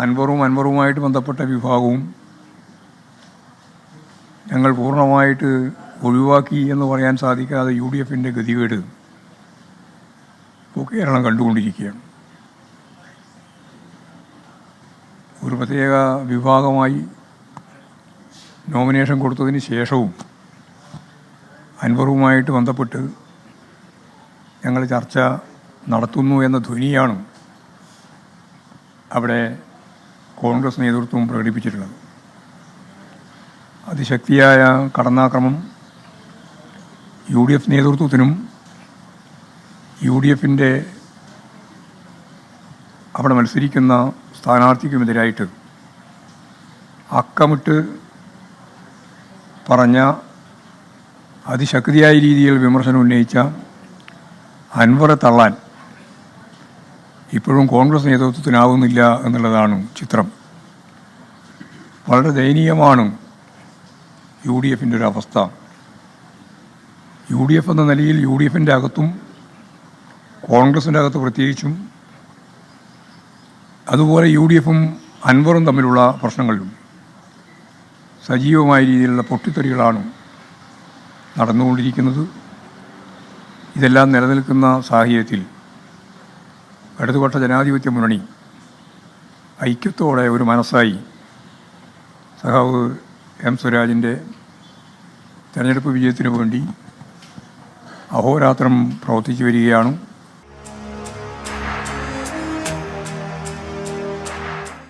അൻവറും അൻവറുമായിട്ട് ബന്ധപ്പെട്ട വിഭാഗവും ഞങ്ങൾ പൂർണമായിട്ട് ഒഴിവാക്കി എന്ന് പറയാൻ സാധിക്കാതെ യു ഡി എഫിന്റെ ഗതികേട് ഇപ്പോൾ കേരളം കണ്ടുകൊണ്ടിരിക്കുകയാണ്. ഒരു പ്രത്യേക വിഭാഗമായി നോമിനേഷൻ കൊടുത്തതിന് ശേഷവും അൻവറുമായിട്ട് ബന്ധപ്പെട്ട് ഞങ്ങൾ ചർച്ച നടത്തുന്നു എന്ന ധ്വനിയാണ് അവിടെ കോൺഗ്രസ് നേതൃത്വവും പ്രകടിപ്പിച്ചിട്ടുള്ളത്. അതിശക്തിയായ കടന്നാക്രമം യു ഡി എഫ് നേതൃത്വത്തിനും യു ഡി എഫിന്റെ അവിടെ മത്സരിക്കുന്ന സ്ഥാനാർത്ഥിക്കുമെതിരായിട്ട് അക്കമിട്ട് പറഞ്ഞ അതിശക്തിയായ രീതിയിൽ വിമർശനം ഉന്നയിച്ച അൻവറെ തള്ളാൻ ഇപ്പോഴും കോൺഗ്രസ് നേതൃത്വത്തിനാവുന്നില്ല എന്നുള്ളതാണ് ചിത്രം. വളരെ ദയനീയമാണ് യു ഡി എഫിന്റെ ഒരു അവസ്ഥ. യു ഡി എഫ് എന്ന നിലയിൽ യു ഡി എഫിന്റെ അകത്തും കോൺഗ്രസിന്റെ അകത്ത് പ്രത്യേകിച്ചും അതുപോലെ യു ഡി എഫും അൻവറും തമ്മിലുള്ള പ്രശ്നങ്ങളിലും സജീവമായ രീതിയിലുള്ള പൊട്ടിത്തെറികളാണ് നടന്നുകൊണ്ടിരിക്കുന്നത്. ഇതെല്ലാം നിലനിൽക്കുന്ന സാഹചര്യത്തിൽ ഇടതുപക്ഷ ജനാധിപത്യ മുന്നണി ഐക്യത്തോടെ ഒരു മനസ്സായി സഖാവ് എം സ്വരാജിന്റെ തെരഞ്ഞെടുപ്പ് വിജയത്തിനു വേണ്ടി അഹോരാത്രം പ്രവർത്തിച്ചു വരികയാണ്.